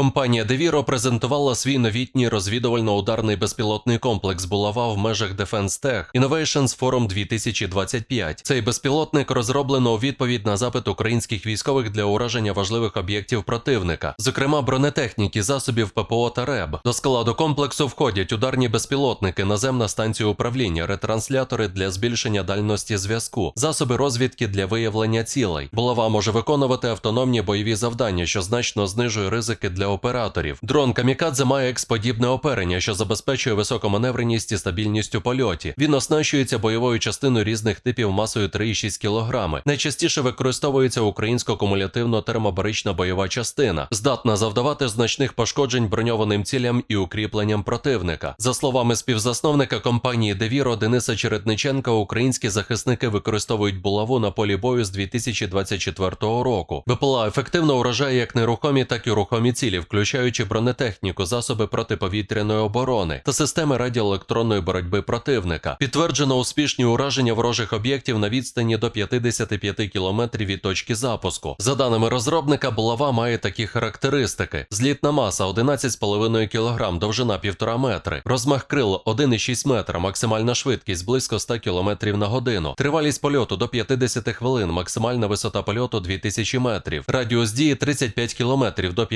Компанія Deviro презентувала свій новітній розвідувально-ударний безпілотний комплекс Булава в межах Defense Tech Innovations Forum 2025. Цей безпілотник розроблено у відповідь на запит українських військових для ураження важливих об'єктів противника, зокрема бронетехніки, засобів ППО та РЕБ. До складу комплексу входять ударні безпілотники, наземна станція управління, ретранслятори для збільшення дальності зв'язку, засоби розвідки для виявлення цілей. Булава може виконувати автономні бойові завдання, що значно знижує ризики для операторів. Дрон Камікадзе має експодібне оперення, що забезпечує високу маневреність і стабільність у польоті. Він оснащується бойовою частиною різних типів масою 3,6 кг. Найчастіше використовується українсько-кумулятивно-термобарична бойова частина, здатна завдавати значних пошкоджень броньованим цілям і укріпленням противника. За словами співзасновника компанії Девіро Дениса Чередниченка, українські захисники використовують булаву на полі бою з 2024 року. БПЛА ефективно вражає як нерухомі, так і рухомі цілі, включаючи бронетехніку, засоби протиповітряної оборони та системи радіоелектронної боротьби противника. Підтверджено успішні ураження ворожих об'єктів на відстані до 55 км від точки запуску. За даними розробника, булава має такі характеристики: злітна маса 11,5 кг, довжина 1,5 метри, розмах крил 1,6 метра, максимальна швидкість близько 100 км на годину, тривалість польоту до 50 хвилин, максимальна висота польоту 2000 метрів, радіус дії 35 км до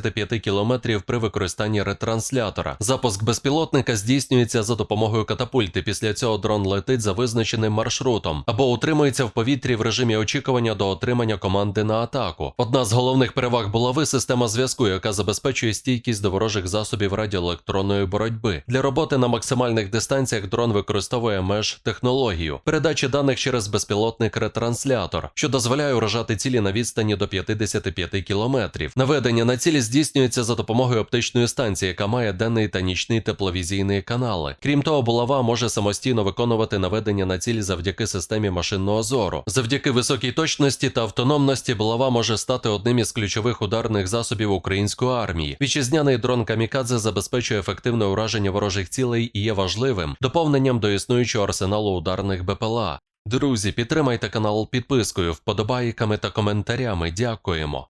55 км при використанні ретранслятора. Запуск безпілотника здійснюється за допомогою катапульти. Після цього дрон летить за визначеним маршрутом або утримується в повітрі в режимі очікування до отримання команди на атаку. Одна з головних переваг булави система зв'язку, яка забезпечує стійкість до ворожих засобів радіоелектронної боротьби. Для роботи на максимальних дистанціях дрон використовує меж технологію передачі даних через безпілотник ретранслятор, що дозволяє уражати цілі на відстані до 55 кілометрів. Наведення на цілі здійснюється за допомогою оптичної станції, яка має денний та нічний тепловізійний канали. Крім того, булава може самостійно виконувати наведення на цілі завдяки системі машинного зору. Завдяки високій точності та автономності булава може стати одним із ключових ударних засобів української армії. Вітчизняний дрон Камікадзе забезпечує ефективне ураження ворожих цілей і є важливим доповненням до існуючого арсеналу ударних БПЛА. Друзі, підтримайте канал підпискою, вподобайками та коментарями. Дякуємо.